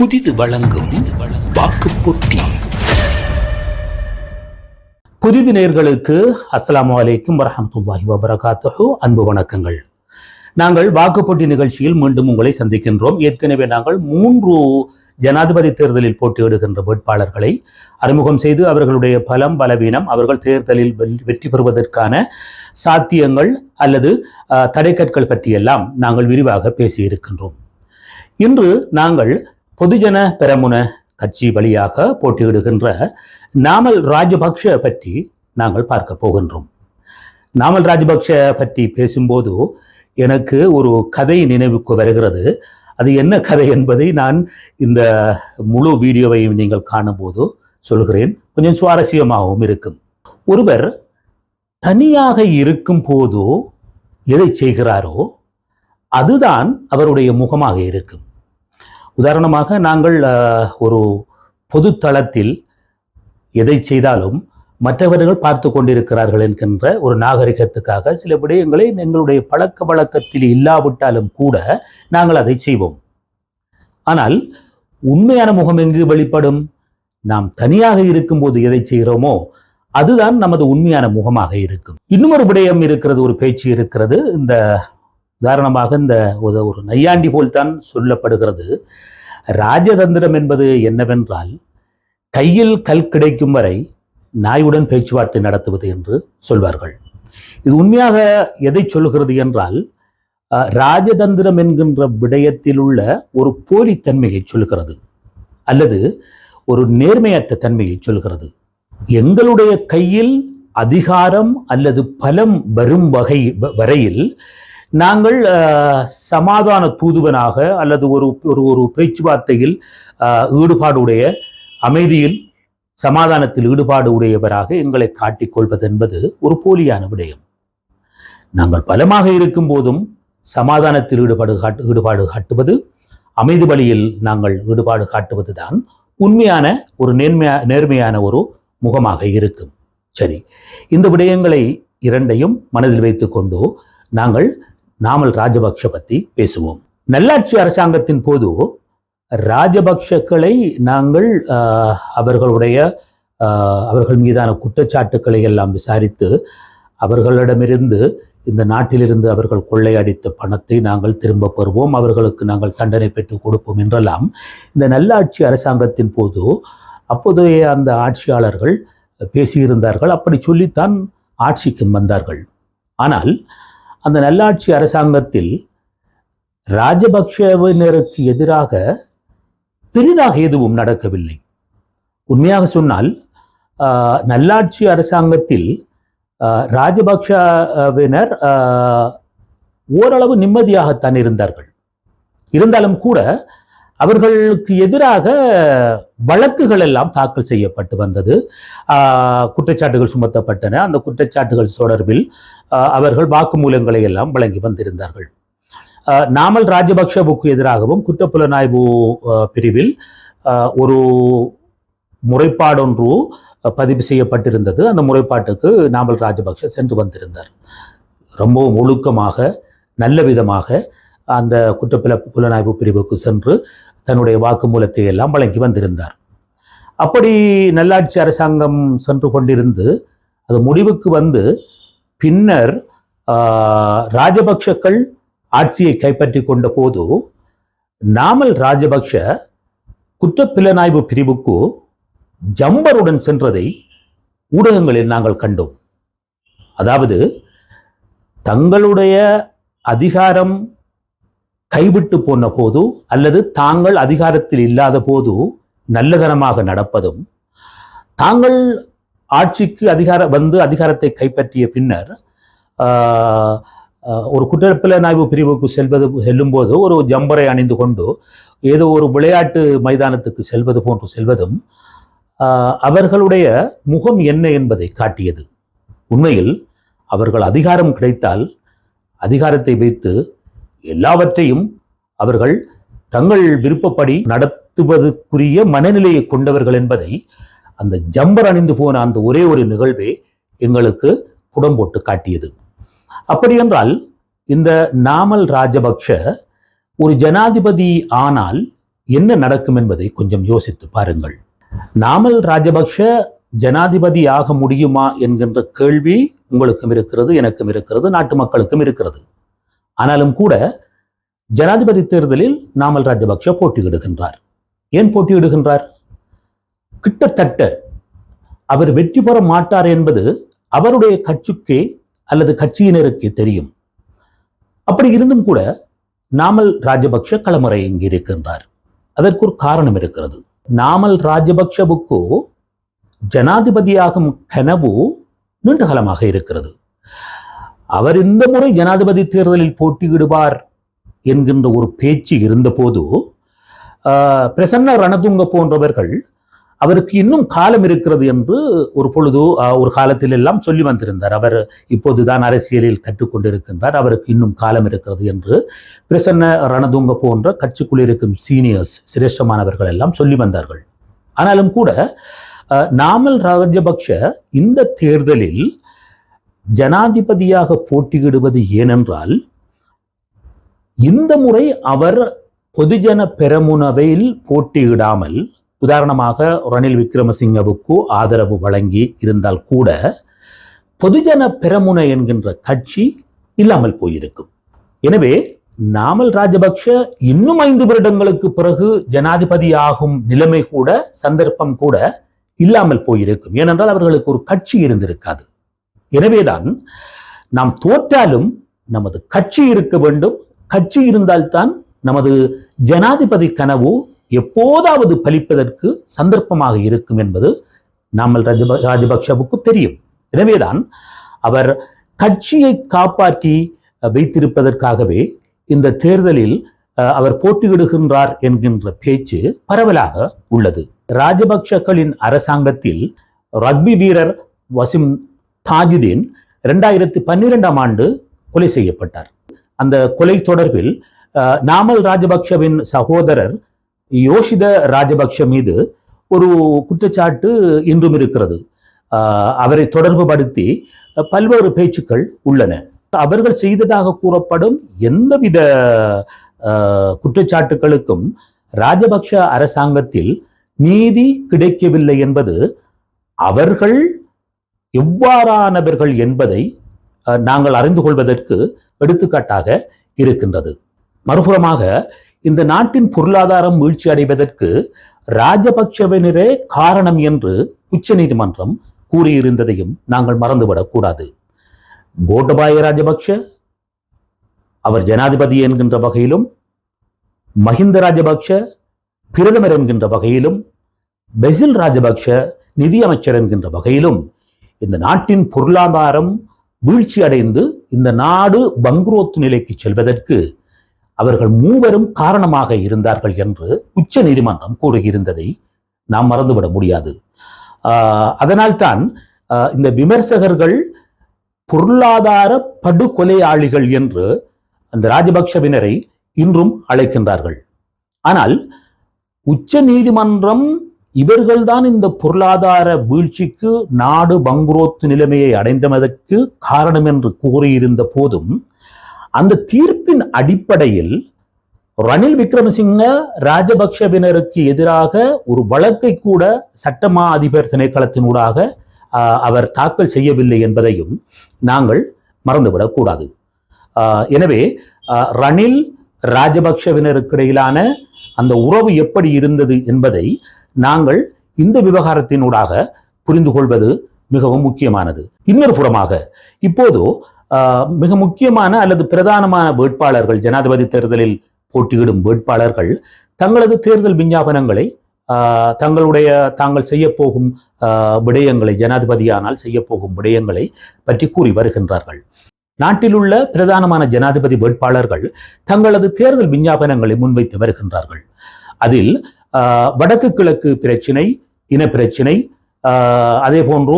புதிது வழங்கும் வாக்கு போட்டி புதிது நேர்களுக்கு அஸ்லாம் அலைக்கும் வரஹமத்துல்லாஹி வபரகாத்துஹு. அன்பு வணக்கங்கள். நாங்கள் வாக்குப்போட்டி நிகழ்ச்சியில் மீண்டும் உங்களை சந்திக்கின்றோம். ஏற்கனவே நாங்கள் மூன்று ஜனாதிபதி தேர்தலில் போட்டியிடுகின்ற வேட்பாளர்களை அறிமுகம் செய்து அவர்களுடைய பலம் பலவீனம் அவர்கள் தேர்தலில் வெற்றி பெறுவதற்கான சாத்தியங்கள் அல்லது தடைக்கற்கள் பற்றியெல்லாம் நாங்கள் விரிவாக பேசியிருக்கின்றோம். இன்று நாங்கள் பொதுஜன பெரமுன கட்சி வழியாக போட்டியிடுகின்ற நாமல் ராஜபக்ஷ பற்றி நாங்கள் பார்க்க போகின்றோம். நாமல் ராஜபக்ஷ பற்றி பேசும்போது எனக்கு ஒரு கதை நினைவுக்கு வருகிறது. அது என்ன கதை என்பதை நான் இந்த முழு வீடியோவையும் நீங்கள் காணும்போது சொல்கிறேன். கொஞ்சம் சுவாரஸ்யமாகவும் இருக்கும். ஒருவர் தனியாக இருக்கும் போதோ எதை செய்கிறாரோ அதுதான் அவருடைய முகமாக இருக்கும். உதாரணமாக நாங்கள் ஒரு பொது தளத்தில் எதை செய்தாலும் மற்றவர்கள் பார்த்து கொண்டிருக்கிறார்கள் என்கின்ற ஒரு நாகரிகத்துக்காக சில விடயங்களை எங்களுடைய பழக்க வழக்கத்தில் இல்லாவிட்டாலும் கூட நாங்கள் அதை செய்வோம். ஆனால் உண்மையான முகம் எங்கு வெளிப்படும்? நாம் தனியாக இருக்கும்போது எதை செய்கிறோமோ அதுதான் நமது உண்மையான முகமாக இருக்கும். இன்னும் ஒரு விடயம் இருக்கிறது ஒரு பேச்சு இருக்கிறது. இந்த உதாரணமாக இந்த ஒரு- நையாண்டி போல்தான் சொல்லப்படுகிறது. ராஜதந்திரம் என்பது என்னவென்றால் கையில் கல் கிடைக்கும் வரை நாயுடன் பேச்சுவார்த்தை நடத்துவது என்று சொல்வார்கள். இது உண்மையாக எதை சொல்கிறது என்றால் அஹ், ராஜதந்திரம் என்கின்ற விடயத்தில் உள்ள ஒரு போலித்தன்மையை சொல்கிறது அல்லது ஒரு நேர்மையற்ற தன்மையை சொல்கிறது எங்களுடைய கையில் அதிகாரம் அல்லது பலம் வரும் வகை வ- வரையில் நாங்கள் சமாதான தூதுவனாக அல்லது ஒரு ஒரு ஒரு பேச்சுவார்த்தையில் ஈடுபாடு ஈடுபாடுடைய அமைதியில் சமாதானத்தில் ஈடுபாடு உடையவராக எங்களை காட்டிக்கொள்வது என்பது ஒரு போலியான விடயம். நாங்கள் பலமாக இருக்கும் போதும் சமாதானத்தில் ஈடுபாடு காட்டு ஈடுபாடு காட்டுவது அமைதி வழியில் நாங்கள் ஈடுபாடு காட்டுவது தான் உண்மையான ஒரு நேர்மையா நேர்மையான ஒரு முகமாக இருக்கும். சரி இந்த விடயங்களை இரண்டையும் மனதில் வைத்துக்கொண்டு நாங்கள் நாமல் ராஜபக்ஷ பற்றி பேசுவோம். நல்லாட்சி அரசாங்கத்தின் போது ராஜபக்ஷக்களை நாங்கள் ஆஹ், அவர்களுடைய ஆஹ், அவர்கள் மீதான குற்றச்சாட்டுக்களை எல்லாம் விசாரித்து அவர்களிடமிருந்து இந்த நாட்டிலிருந்து அவர்கள் கொள்ளையடித்த பணத்தை நாங்கள் திரும்ப பெறுவோம் அவர்களுக்கு நாங்கள் தண்டனை பெற்றுக் கொடுப்போம் என்றெல்லாம் இந்த நல்லாட்சி அரசாங்கத்தின் போது அப்போதைய அந்த ஆட்சியாளர்கள் பேசியிருந்தார்கள். அப்படி சொல்லித்தான் ஆட்சிக்கும் வந்தார்கள். ஆனால் அந்த நல்லாட்சி அரசாங்கத்தில் ராஜபக்ஷவினருக்கு எதிராக பெரிதாக எதுவும் நடக்கவில்லை. உண்மையாக சொன்னால் ஆஹ், நல்லாட்சி அரசாங்கத்தில் ஆஹ், ராஜபக்ஷவினர் ஆஹ், ஓரளவு நிம்மதியாகத்தான் இருந்தார்கள். இருந்தாலும் கூட அவர்களுக்கு எதிராக வழக்குகள் எல்லாம் தாக்கல் செய்யப்பட்டு வந்தது. ஆஹ், குற்றச்சாட்டுகள் சுமத்தப்பட்டன. அந்த குற்றச்சாட்டுகள் தொடர்பில் அவர்கள் வாக்குமூலங்களை எல்லாம் வழங்கி வந்திருந்தார்கள். நாமல் ராஜபக்ஷவுக்கு எதிராகவும் குற்றப்புலனாய்வு பிரிவில் ஒரு முறைப்பாடொன்று பதிவு செய்யப்பட்டிருந்தது. அந்த முறைப்பாட்டுக்கு நாமல் ராஜபக்ஷ சென்று வந்திருந்தார். ரொம்பவும் ஒழுக்கமாக நல்ல விதமாக அந்த குற்றப்புல புலனாய்வு பிரிவுக்கு சென்று தன்னுடைய வாக்குமூலத்தை எல்லாம் வழங்கி வந்திருந்தார். அப்படி நல்லாட்சி அரசாங்கம் சென்று கொண்டிருந்து அது முடிவுக்கு வந்து பின்னர் ராஜபக்ஷக்கள் ஆட்சியை கைப்பற்றி கொண்ட போது நாமல் ராஜபக்ஷ குற்றப்பிலனாய்வு பிரிவுக்கு ஜம்பருடன் சென்றதை ஊடகங்களில் நாங்கள் கண்டோம். அதாவது தங்களுடைய அதிகாரம் கைவிட்டு போன போது அல்லது தாங்கள் அதிகாரத்தில் இல்லாத போது நல்லதனமாக நடப்பதும் தாங்கள் ஆட்சிக்கு அதிகார வந்து அதிகாரத்தை கைப்பற்றிய பின்னர் ஆஹ், ஒரு குற்றப்புலனாய்வு பிரிவுக்கு செல்வது செல்லும்போது ஒரு ஜம்பரை அணிந்து கொண்டு ஏதோ ஒரு விளையாட்டு மைதானத்துக்கு செல்வது போன்று செல்வதும் ஆஹ், அவர்களுடைய முகம் என்ன என்பதை காட்டியது. உண்மையில் அவர்கள் அதிகாரம் கிடைத்தால் அதிகாரத்தை வைத்து எல்லாவற்றையும் அவர்கள் தங்கள் விருப்பப்படி நடத்துவதற்குரிய மனநிலையை கொண்டவர்கள் என்பதை அந்த ஜம்பர் அணிந்து போன அந்த ஒரே ஒரு நிகழ்வே எங்களுக்கு புடம் போட்டு காட்டியது. அப்படியென்றால் இந்த நாமல் ராஜபக்ஷ ஒரு ஜனாதிபதி ஆனால் என்ன நடக்கும் என்பதை கொஞ்சம் யோசித்து பாருங்கள். நாமல் ராஜபக்ஷ ஜனாதிபதி ஆக முடியுமா என்கின்ற கேள்வி உங்களுக்கும் இருக்கிறது எனக்கும் இருக்கிறது நாட்டு மக்களுக்கும் இருக்கிறது. ஆனாலும் கூட ஜனாதிபதி தேர்தலில் நாமல் ராஜபக்ஷ போட்டியிடுகின்றார். ஏன் போட்டியிடுகின்றார்? கிட்டத்தட்ட அவர் வெற்றி பெற மாட்டார் என்பது அவருடைய கட்சிக்கே அல்லது கட்சியினருக்கே தெரியும். அப்படி இருந்தும் கூட நாமல் ராஜபக்ஷ களமுறை இங்கு இருக்கின்றார். அதற்கு ஒரு காரணம் இருக்கிறது. நாமல் ராஜபக்ஷவுக்கு ஜனாதிபதியாகும் கனவு நீண்ட காலமாக இருக்கிறது. அவர் இந்த முறை ஜனாதிபதி தேர்தலில் போட்டியிடுவார் என்கின்ற ஒரு பேச்சு இருந்தபோது ஆஹ், பிரசன்ன ரணதுங்க போன்றவர்கள் அவருக்கு இன்னும் காலம் இருக்கிறது என்று ஒரு பொழுது ஒரு காலத்தில் எல்லாம் சொல்லி வந்திருந்தார். அவர் இப்போதுதான் அரசியலில் கற்றுக்கொண்டிருக்கின்றார். அவருக்கு இன்னும் காலம் இருக்கிறது என்று பிரசன்ன ரணதுங்க போன்ற கட்சிக்குள் இருக்கும் சீனியர்ஸ் சிரேஷ்டமானவர்கள் எல்லாம் சொல்லி வந்தார்கள். ஆனாலும் கூட நாமல் ராஜபக்ஷ இந்த தேர்தலில் ஜனாதிபதியாக போட்டியிடுவது ஏனென்றால் இந்த முறை அவர் பொதுஜன பெரமுனவையில் போட்டியிடாமல் உதாரணமாக ரணில் விக்ரமசிங்கவுக்கு ஆதரவு வழங்கி இருந்தால் கூட பொதுஜன பெரமுனை என்கின்ற கட்சி இல்லாமல் போயிருக்கும். எனவே நாமல் ராஜபக்ஷ இன்னும் ஐந்து வருடங்களுக்கு பிறகு ஜனாதிபதி ஆகும் நிலைமை கூட சந்தர்ப்பம் கூட இல்லாமல் போயிருக்கும். ஏனென்றால் அவர்களுக்கு ஒரு கட்சி இருந்திருக்காது. எனவேதான் நாம் தோற்றாலும் நமது கட்சி இருக்க வேண்டும். கட்சி இருந்தால்தான் நமது ஜனாதிபதி கனவு எப்போதாவது பலிப்பதற்கு சந்தர்ப்பமாக இருக்கும் என்பது நாமல் ராஜப ராஜபக்ஷவுக்கு தெரியும். எனவேதான் அவர் கட்சியை காப்பாற்றி வைத்திருப்பதற்காகவே இந்த தேர்தலில் அவர் போட்டியிடுகின்றார் என்கின்ற பேச்சு பரவலாக உள்ளது. ராஜபக்ஷக்களின் அரசாங்கத்தில் ரக்பி வீரர் வசிம் தாஜுதீன் இரண்டாயிரத்தி பன்னிரெண்டாம் ஆண்டு கொலை செய்யப்பட்டார். அந்த கொலை தொடர்பில் அஹ், நாமல் ராஜபக்ஷவின் சகோதரர் யோஷித ராஜபக்ஷ மீது ஒரு குற்றச்சாட்டு இன்றும் இருக்கிறது. அவரை தொடர்புபடுத்தி படுத்தி பல்வேறு பேச்சுக்கள் உள்ளன. அவர்கள் செய்ததாக கூறப்படும் எந்தவித குற்றச்சாட்டுகளுக்கும் ராஜபக்ஷ அரசாங்கத்தில் நீதி கிடைக்கவில்லை என்பது அவர்கள் எவ்வாறானவர்கள் என்பதை அஹ், நாங்கள் அறிந்து கொள்வதற்கு எடுத்துக்காட்டாக இருக்கின்றது. மறுபுறமாக இந்த நாட்டின் பொருளாதாரம் வீழ்ச்சி அடைவதற்கு ராஜபக்ஷவினரே காரணம் என்று உச்சநீதிமன்றம் கூறியிருந்ததையும் நாங்கள் மறந்துவிடக்கூடாது. கோட்டபாய ராஜபக்ஷ அவர் ஜனாதிபதி என்கின்ற வகையிலும் மஹிந்த ராஜபக்ஷ பிரதமர் என்கின்ற வகையிலும் பெசில் ராஜபக்ஷ நிதியமைச்சர் என்கின்ற வகையிலும் இந்த நாட்டின் பொருளாதாரம் வீழ்ச்சி அடைந்து இந்த நாடு பங்குரோத்து நிலைக்கு செல்வதற்கு அவர்கள் மூவரும் காரணமாக இருந்தார்கள் என்று உச்ச நீதிமன்றம் கூறியிருந்ததை நாம் மறந்துவிட முடியாது. அதனால்தான் இந்த விமர்சகர்கள் பொருளாதார படுகொலையாளிகள் என்று அந்த ராஜபக்ஷவினரை இன்றும் அழைக்கின்றார்கள். ஆனால் உச்ச நீதிமன்றம் இவர்கள்தான் இந்த பொருளாதார வீழ்ச்சிக்கு நாடு பங்குரோத்து நிலைமையை அடைந்ததற்கு காரணம் என்று கூறியிருந்த போதும் அந்த தீர்ப்பின் அடிப்படையில் ரணில் விக்ரமசிங்க ராஜபக்ஷவினருக்கு எதிராக ஒரு வழக்கை கூட சட்டமா அதிபர் திணைக்களத்தினூடாக ஆஹ், அவர் தாக்கல் செய்யவில்லை என்பதையும் நாங்கள் மறந்துவிடக்கூடாது ஆஹ், எனவே ஆஹ், ரணில் ராஜபக்ஷவினருக்கு இடையிலான அந்த உறவு எப்படி இருந்தது என்பதை நாங்கள் இந்த விவகாரத்தினூடாக புரிந்து கொள்வது மிகவும் முக்கியமானது. இன்னொரு புறமாக இப்போது மிக முக்கியமான அல்லது பிரதானமான வேட்பாளர்கள் ஜனாதிபதி தேர்தலில் போட்டியிடும் வேட்பாளர்கள் தங்களது தேர்தல் விஞ்ஞாபனங்களை ஆஹ், தங்களுடைய தாங்கள் செய்யப்போகும் ஆஹ், விடயங்களை ஜனாதிபதியானால் செய்யப்போகும் விடயங்களை பற்றி கூறி வருகின்றார்கள். நாட்டில் உள்ள பிரதானமான ஜனாதிபதி வேட்பாளர்கள் தங்களது தேர்தல் விஞ்ஞாபனங்களை முன்வைத்து வருகின்றார்கள். அதில் ஆஹ், வடக்கு கிழக்கு பிரச்சினை இன பிரச்சினை ஆஹ், அதே போன்று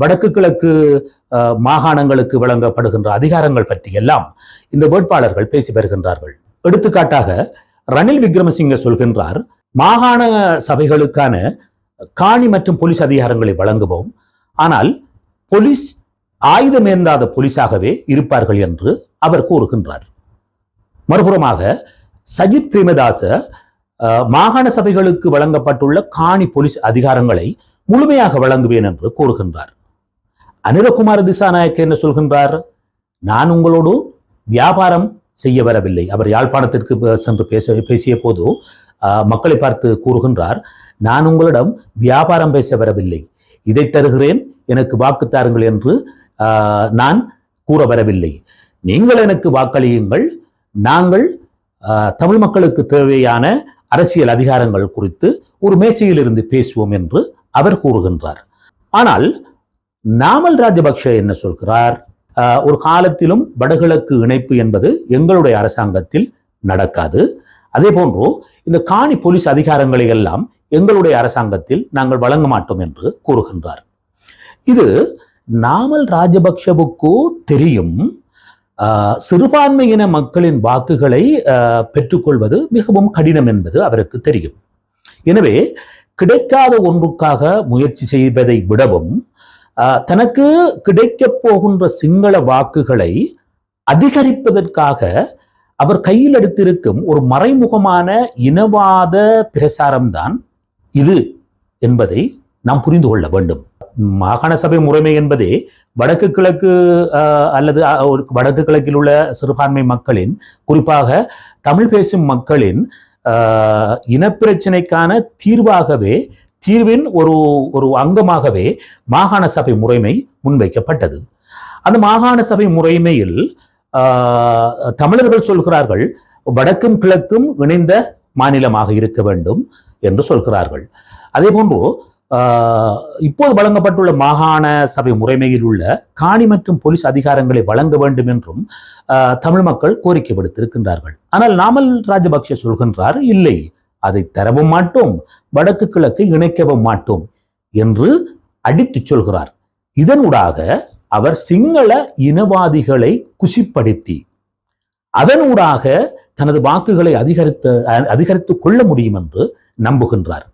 வடக்கு கிழக்கு ஆஹ், மாகாணங்களுக்கு வழங்கப்படுகின்ற அதிகாரங்கள் பற்றி எல்லாம் இந்த வேட்பாளர்கள் பேசி வருகின்றார்கள். எடுத்துக்காட்டாக ரணில் விக்ரமசிங்க சொல்கின்றார் மாகாண சபைகளுக்கான காணி மற்றும் போலீஸ் அதிகாரங்களை வழங்குவோம். ஆனால் போலீஸ் ஆயுதமேந்தாத போலீஸாகவே இருப்பார்கள் என்று அவர் கூறுகின்றார். மறுபுறமாக சஜித் பிரேமதாச மாகாண சபைகளுக்கு வழங்கப்பட்டுள்ள காணி போலீஸ் அதிகாரங்களை முழுமையாக வழங்குவேன் என்று கூறுகின்றார். அனிலகுமார் திசாநாயக்க என்ன சொல்கின்றார்? நான் உங்களோடு வியாபாரம் செய்ய வரவில்லை. அவர் யாழ்ப்பாணத்திற்கு சென்று பேச பேசிய போது மக்களை பார்த்து கூறுகின்றார் நான் உங்களிடம் வியாபாரம் பேச வரவில்லை. இதை தருகிறேன். எனக்கு வாக்கு தாருங்கள் என்று நான் கூற வரவில்லை. நீங்கள் எனக்கு வாக்களியுங்கள். நாங்கள் தமிழ் மக்களுக்கு தேவையான அரசியல் அதிகாரங்கள் குறித்து ஒரு மேசையிலிருந்து பேசுவோம் என்று அவர் கூறுகின்றார். ஆனால் நாமல் ராஜபக்ஷ என்ன சொல்கிறார்? ஒரு காலத்திலும் வடகிழக்கு இணைப்பு என்பது எங்களுடைய அரசாங்கத்தில் நடக்காது. அதே போன்று இந்த காணி போலீஸ் அதிகாரங்களை எல்லாம் எங்களுடைய அரசாங்கத்தில் நாங்கள் வழங்க மாட்டோம் என்று கூறுகின்றார். இது நாமல் ராஜபக்ஷவுக்கு தெரியும். ஆஹ், சிறுபான்மையின மக்களின் வாக்குகளை பெற்றுக்கொள்வது மிகவும் கடினம் என்பது அவருக்கு தெரியும். எனவே கிடைக்காத ஒன்றுக்காக முயற்சி செய்வதை விடவும் ஆஹ், தனக்கு கிடைக்கப் போகின்ற சிங்கள வாக்குகளை அதிகரிப்பதற்காக அவர் கையில் எடுத்திருக்கும் ஒரு மறைமுகமான இனவாத பிரசாரம்தான் இது என்பதை நாம் புரிந்து கொள்ள வேண்டும். மாகாண சபை முறைமை என்பதே வடக்கு கிழக்கு அல்லது ஒரு வடக்கு கிழக்கில் உள்ள சிறுபான்மை மக்களின் குறிப்பாக தமிழ் பேசும் மக்களின் இனப்பிரச்சினைக்கான தீர்வாகவே தீர்வின் ஒரு ஒரு அங்கமாகவே மாகாண சபை முறைமை முன்வைக்கப்பட்டது. அந்த மாகாண சபை முறைமையில் ஆஹ், தமிழர்கள் சொல்கிறார்கள் வடக்கும் கிழக்கும் இணைந்த மாநிலமாக இருக்க வேண்டும் என்று சொல்கிறார்கள். அதே போன்று இப்போது வழங்கப்பட்டுள்ள மாகாண சபை முறைமையில் உள்ள காணி மற்றும் போலீஸ் அதிகாரங்களை வழங்க வேண்டும் என்றும் தமிழ் மக்கள் கோரிக்கை விடுத்திருக்கின்றார்கள். ஆனால் நாமல் ராஜபக்ஷ சொல்கின்றார் இல்லை அதை தரவும் மாட்டோம் வடக்கு கிழக்கு இணைக்கவும் மாட்டோம் என்று அடித்துச் சொல்கிறார். இதனூடாக அவர் சிங்கள இனவாதிகளை குசிப்படுத்தி அதனூடாக தனது வாக்குகளை அதிகரித்து அதிகரித்துக் கொள்ள முடியும் என்று நம்புகின்றார்.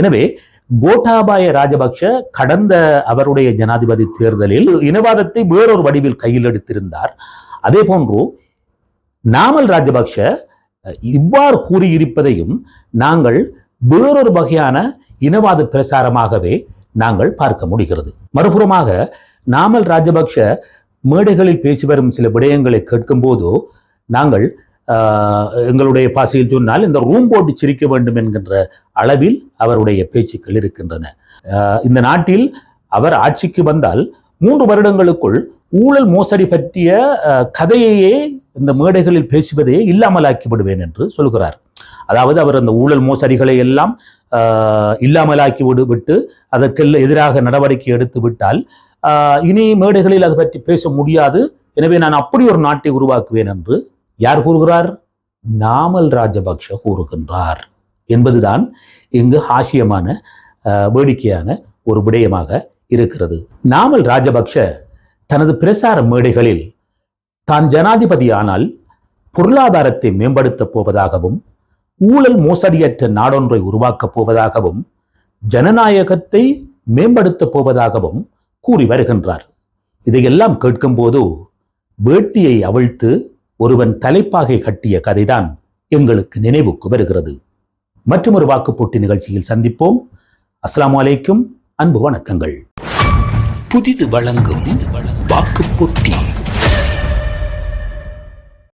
எனவே கோட்டாபாய ராஜபக்ஷ கடந்த அவருடைய ஜனாதிபதி தேர்தலில் இனவாதத்தை வேறொரு வடிவில் கையில் எடுத்திருந்தார். அதே போன்று நாமல் ராஜபக்ஷ இவ்வாறு கூறியிருப்பதையும் நாங்கள் வேறொரு வகையான இனவாத பிரசாரமாகவே நாங்கள் பார்க்க முடிகிறது. மறுபுறமாக நாமல் ராஜபக்ஷ மேடைகளில் பேசி வரும் சில விடயங்களை கேட்கும்போது நாங்கள் எங்களுடைய பாசையில் சொன்னால் இந்த ரூம் போட்டு சிரிக்க வேண்டும் என்கின்ற அளவில் அவருடைய பேச்சுக்கள் இருக்கின்றன. இந்த நாட்டில் அவர் ஆட்சிக்கு வந்தால் மூன்று வருடங்களுக்குள் ஊழல் மோசடி பற்றிய கதையையே இந்த மேடைகளில் பேசுவதையே இல்லாமலாக்கி விடுவேன் என்று சொல்கிறார். அதாவது அவர் அந்த ஊழல் மோசடிகளை எல்லாம் ஆஹ், இல்லாமலாக்கி விடு விட்டு அதற்கெல்லாம் எதிராக நடவடிக்கை எடுத்து விட்டால் இனி மேடைகளில் அது பற்றி பேச முடியாது. எனவே நான் அப்படி ஒரு நாட்டை உருவாக்குவேன் என்று யார் கூறுகிறார்? நாமல் ராஜபக்ஷ கூறுகின்றார். என்பதுதான் இங்கு ஹாஷியமான வேடிக்கையான ஒரு விடயமாக இருக்கிறது. நாமல் ராஜபக்ஷ தனது பிரசார மேடைகளில் தான் ஜனாதிபதியானால் பொருளாதாரத்தை மேம்படுத்தப் போவதாகவும் ஊழல் மோசடியற்ற நாடொன்றை உருவாக்கப் போவதாகவும் ஜனநாயகத்தை மேம்படுத்தப் போவதாகவும் கூறி வருகின்றார். இதையெல்லாம் கேட்கும்போது வேட்டியை அவிழ்த்து ஒருவன் தலைப்பாகை கட்டிய கதைதான் எங்களுக்கு நினைவுக்கு வருகிறது. மற்றொரு வாக்குப்போட்டி நிகழ்ச்சியில் சந்திப்போம். அஸ்ஸலாமு அலைக்கும் அன்பு வணக்கங்கள். புதிது வழங்கும் வாக்குப்போட்டி.